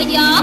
яблочко,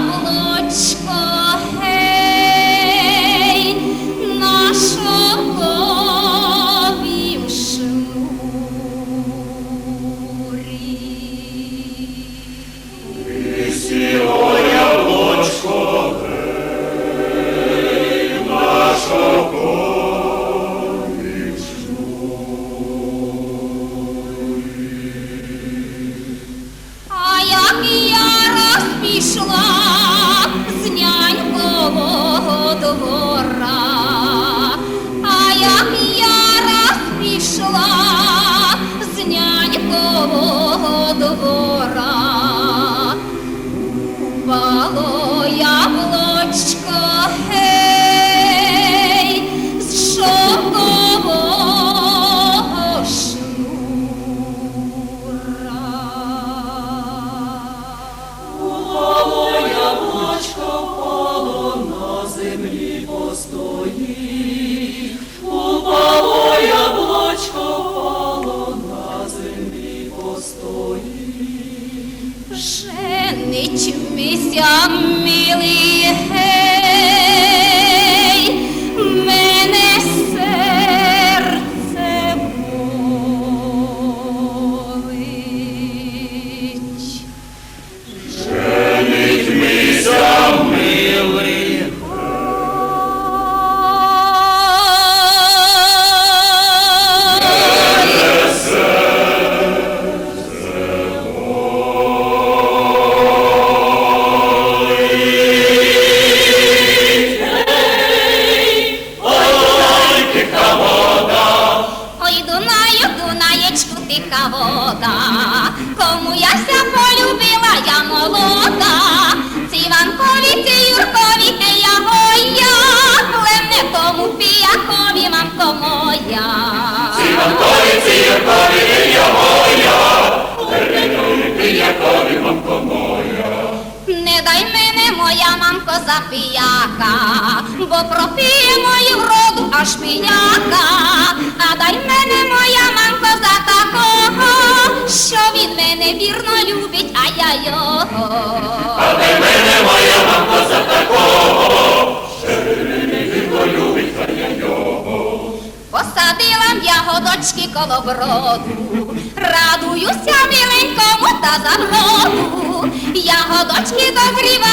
нянькового двора, упало яблочко, гей, з шовкового шнура. Упало яблочко, впало на землі постоїть. Упало яблочко, Christian вода, кому я ся полюбила, я молода, ці Іванкові, ці Юркові, ей, я гоя, племне тому піякові, мамко моя. Не дай мене, моя мамко, за піяка, бо пропіє мою вроду аж піяка, а дай мене, моя він мене вірно любить, а я його. Посадила в ягодочки коло броду, радуюся миленькому та заброду. Ягодочки догрівають,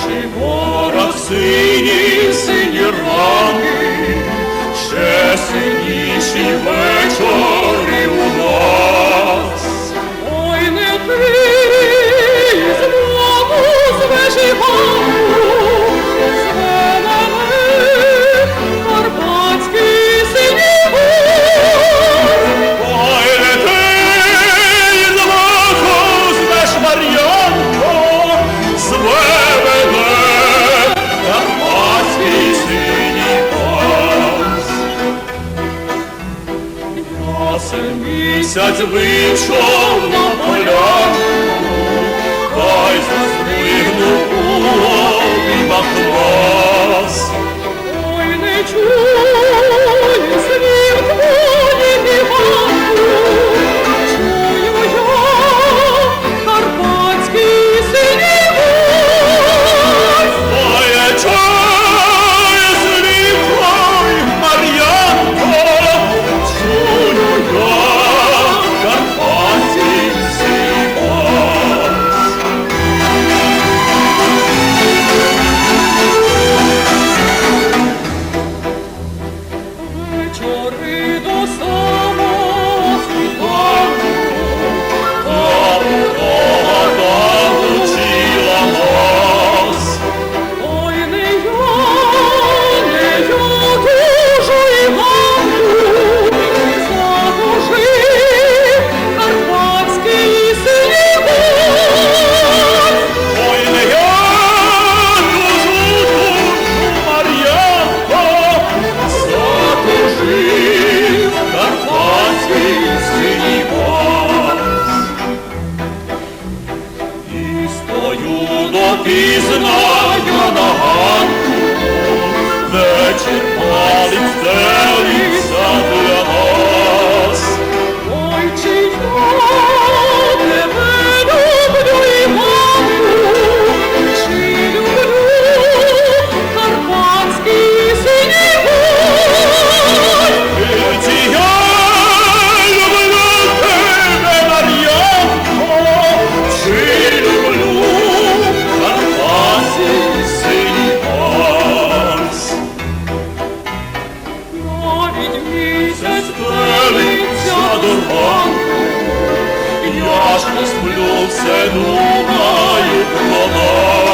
Наші ворог сині, сині ранки, ще синіші вечори у нас. Ой, не ти знову звежі зве місяць вийшов на поля, хай я ж сплю, все думаю про нас.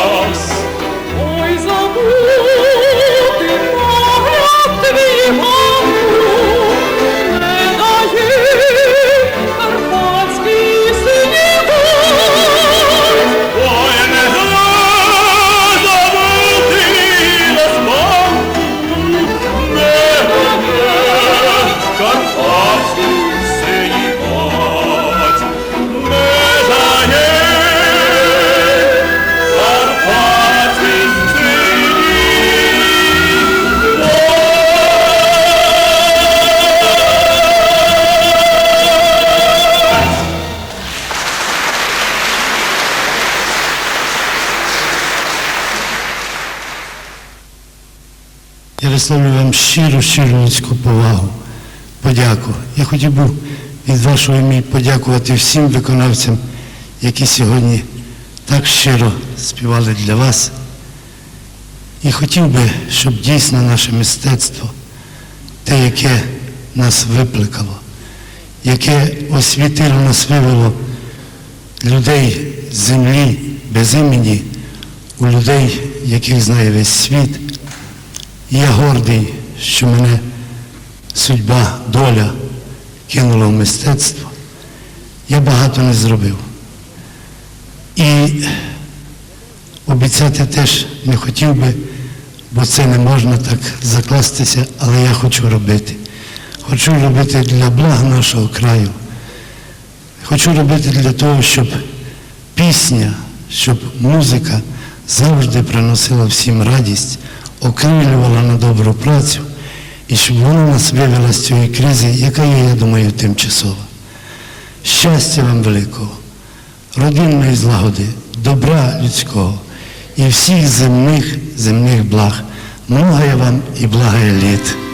Я висловлюю вам щиру, щиру людську повагу, подяку. Я хотів би від вашого імені подякувати всім виконавцям, які сьогодні так щиро співали для вас. І хотів би, щоб дійсно наше мистецтво, те, яке нас викликало, яке освітило нас, вивело людей з землі без імені, у людей, яких знає весь світ. Я гордий, що мене судьба, доля кинула в мистецтво. Я багато не зробив. І обіцяти теж не хотів би, бо це не можна так закластися, але я хочу робити. Хочу робити для блага нашого краю. Хочу робити для того, щоб пісня, щоб музика завжди приносила всім радість, окрилювала на добру працю, і щоб вона нас вивела з цієї кризи, яка є, я думаю, тимчасова. Щастя вам великого, родинної злагоди, добра людського і всіх земних земних благ. Многое вам і благає літ.